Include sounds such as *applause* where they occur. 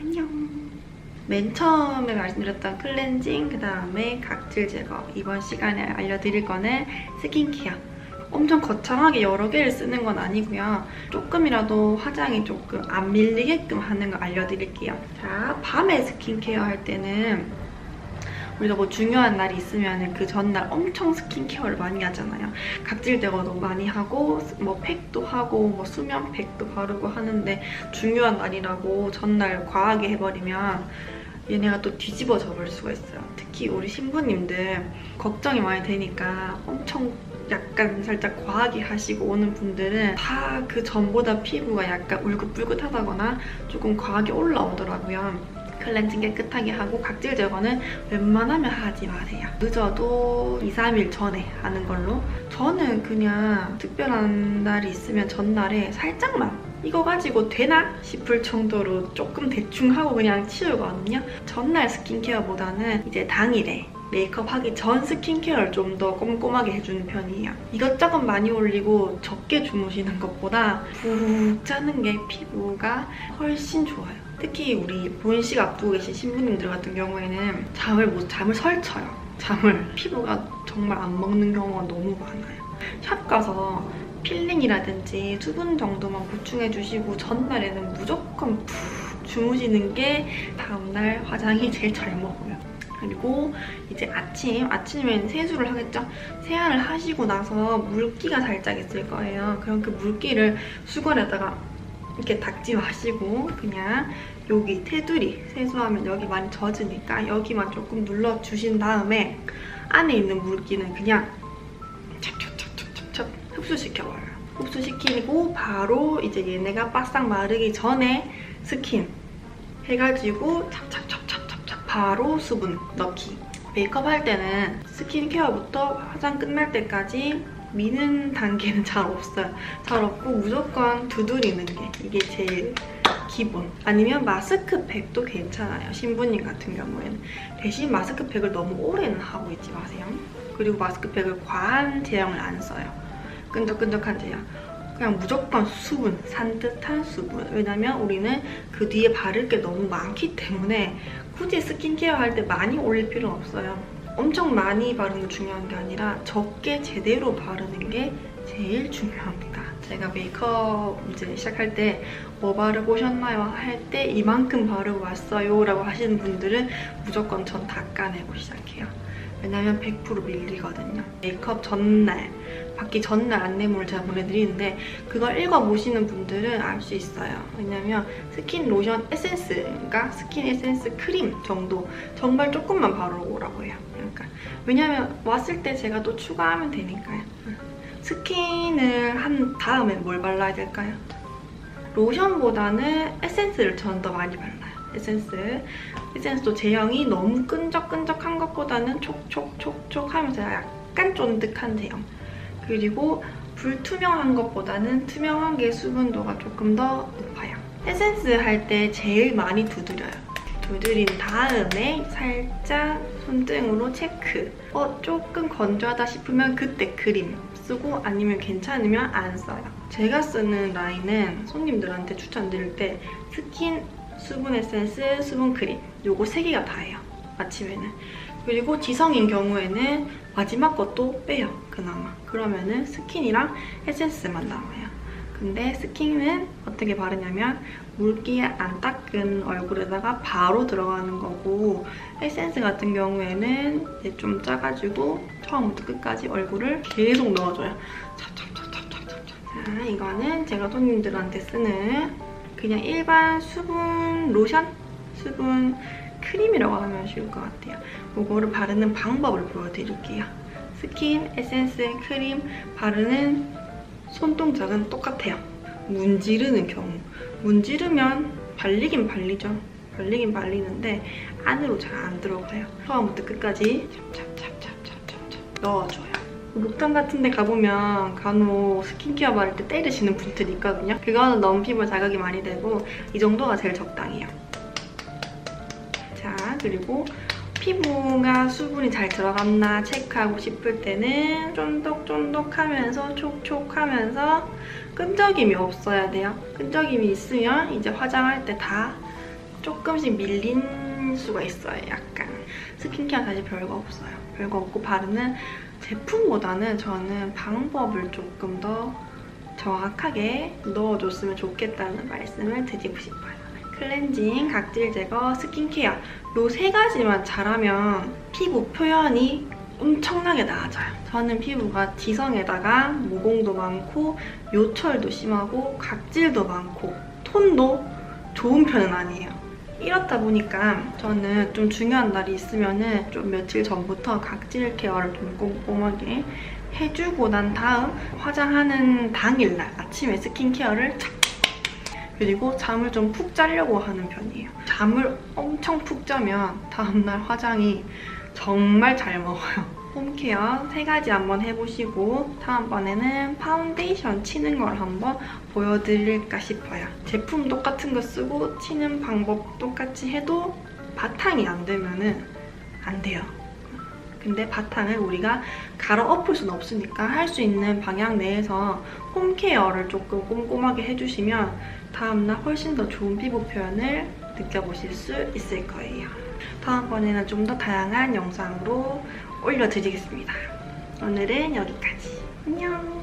안녕. 맨 처음에 말씀드렸던 클렌징, 그 다음에 각질 제거. 이번 시간에 알려드릴 거는 스킨케어. 엄청 거창하게 여러 개를 쓰는 건 아니고요. 조금이라도 화장이 조금 안 밀리게끔 하는 거 알려드릴게요. 자, 밤에 스킨케어 할 때는 우리가 뭐 중요한 날이 있으면 그 전날 엄청 스킨케어를 많이 하잖아요. 각질 제거도 많이 하고 뭐 팩도 하고 뭐 수면 팩도 바르고 하는데 중요한 날이라고 전날 과하게 해버리면 얘네가 또 뒤집어져 볼 수가 있어요. 특히 우리 신부님들 걱정이 많이 되니까 엄청 약간 살짝 과하게 하시고 오는 분들은 다 그 전보다 피부가 약간 울긋불긋하다거나 조금 과하게 올라오더라고요. 클렌징 깨끗하게 하고 각질 제거는 웬만하면 하지 마세요. 늦어도 2, 3일 전에 하는 걸로. 저는 그냥 특별한 날이 있으면 전날에 살짝만 이거 가지고 되나 싶을 정도로 조금 대충 하고 그냥 치우거든요. 전날 스킨케어보다는 이제 당일에 메이크업 하기 전 스킨케어를 좀 더 꼼꼼하게 해주는 편이에요. 이것저것 많이 올리고 적게 주무시는 것보다 푹 자는 게 피부가 훨씬 좋아요. 특히 우리 본식 앞두고 계신 신부님들 같은 경우에는 잠을 못 잠을 설쳐요. 잠을 피부가 정말 안 먹는 경우가 너무 많아요. 샵 가서 필링이라든지 수분 정도만 보충해주시고 전날에는 무조건 푹 주무시는 게 다음날 화장이 제일 잘 먹어요. 그리고 이제 아침, 아침엔 세수를 하겠죠? 세안을 하시고 나서 물기가 살짝 있을 거예요. 그럼 그 물기를 수건에다가 이렇게 닦지 마시고 그냥 여기 테두리 세수하면 여기 많이 젖으니까 여기만 조금 눌러주신 다음에 안에 있는 물기는 그냥 찹찹찹찹찹찹 흡수시켜버려요. 흡수시키고 바로 이제 얘네가 바싹 마르기 전에 스킨 해가지고 찹찹찹찹찹찹 바로 수분 넣기. 메이크업 할 때는 스킨케어부터 화장 끝날 때까지 미는 단계는 *laughs* 잘 없어요. 잘 없고 무조건 두드리는 게 이게 제일 기본. 아니면 마스크팩도 괜찮아요. 신부님 같은 경우에는. 대신 마스크팩을 너무 오래는 하고 있지 마세요. 그리고 마스크팩을 과한 제형을 안 써요. 끈적끈적한 제형. 그냥 무조건 수분, 산뜻한 수분. 왜냐면 우리는 그 뒤에 바를 게 너무 많기 때문에 굳이 스킨케어 할 때 많이 올릴 필요는 없어요. 엄청 많이 바르는 게 중요한 게 아니라 적게 제대로 바르는 게 제일 중요합니다. 제가 메이크업 이제 시작할 때 뭐 바르고 오셨나요? 할 때 이만큼 바르고 왔어요 라고 하시는 분들은 무조건 전 닦아내고 시작해요. 왜냐면 100% 밀리거든요. 메이크업 전날, 받기 전날 안내문을 제가 보내드리는데 그걸 읽어보시는 분들은 알 수 있어요. 왜냐면 스킨 로션 에센스가 스킨 에센스 크림 정도 정말 조금만 바르고 오라고 해요. 그러니까 왜냐면 왔을 때 제가 또 추가하면 되니까요. 스킨을 한 다음에 뭘 발라야 될까요? 로션보다는 에센스를 저는 더 많이 발라요. 에센스. 에센스도 제형이 너무 끈적끈적한 것보다는 촉촉촉촉 하면서 약간 쫀득한 제형. 그리고 불투명한 것보다는 투명한 게 수분도가 조금 더 높아요. 에센스 할 때 제일 많이 두드려요. 두드린 다음에 살짝 손등으로 체크. 어, 조금 건조하다 싶으면 그때 크림 쓰고 아니면 괜찮으면 안 써요. 제가 쓰는 라인은 손님들한테 추천드릴 때 스킨 수분 에센스, 수분 크림 요거 세 개가 다예요. 아침에는. 그리고 지성인 경우에는 마지막 것도 빼요. 그나마. 그러면은 스킨이랑 에센스만 남아요. 근데 스킨은 어떻게 바르냐면 물기에 안 닦은 얼굴에다가 바로 들어가는 거고 에센스 같은 경우에는 좀 짜가지고 처음부터 끝까지 얼굴을 계속 넣어줘요. 자, 이거는 제가 손님들한테 쓰는 그냥 일반 수분 로션? 수분 크림이라고 하면 쉬울 것 같아요. 이거를 바르는 방법을 보여드릴게요. 스킨, 에센스, 크림 바르는 손동작은 똑같아요. 문지르는 경우. 문지르면 발리긴 발리죠. 발리긴 발리는데 안으로 잘 안 들어가요. 처음부터 끝까지 찹찹찹찹찹찹 넣어줘요. 목욕탕 같은 데 가보면 간혹 스킨케어 바를 때 때리시는 분들이 있거든요. 그거는 너무 피부에 자극이 많이 되고 이 정도가 제일 적당해요. 자, 그리고 피부가 수분이 잘 들어갔나 체크하고 싶을 때는 쫀득쫀득하면서 촉촉하면서 끈적임이 없어야 돼요. 끈적임이 있으면 이제 화장할 때 다 조금씩 밀린 수가 있어요. 약간 스킨케어 사실 별거 없어요. 별거 없고 바르는 제품보다는 저는 방법을 조금 더 정확하게 넣어줬으면 좋겠다는 말씀을 드리고 싶어요. 클렌징, 각질 제거, 스킨케어 요 세 가지만 잘하면 피부 표현이 엄청나게 나아져요. 저는 피부가 지성에다가 모공도 많고 요철도 심하고 각질도 많고 톤도 좋은 편은 아니에요. 이렇다 보니까 저는 좀 중요한 날이 있으면은 좀 며칠 전부터 각질 케어를 좀 꼼꼼하게 해주고 난 다음 화장하는 당일날 아침에 스킨케어를 착 그리고 잠을 좀 푹 자려고 하는 편이에요. 잠을 엄청 푹 자면 다음날 화장이 정말 잘 먹어요. 홈케어 세 가지 한번 해보시고 다음번에는 파운데이션 치는 걸 한번 보여드릴까 싶어요. 제품 똑같은 거 쓰고 치는 방법 똑같이 해도 바탕이 안 되면은 안 돼요. 근데 바탕을 우리가 갈아 엎을 수는 없으니까 할 수 있는 방향 내에서 홈케어를 조금 꼼꼼하게 해주시면 다음날 훨씬 더 좋은 피부 표현을 느껴보실 수 있을 거예요. 다음번에는 좀 더 다양한 영상으로 올려드리겠습니다. 오늘은 여기까지. 안녕!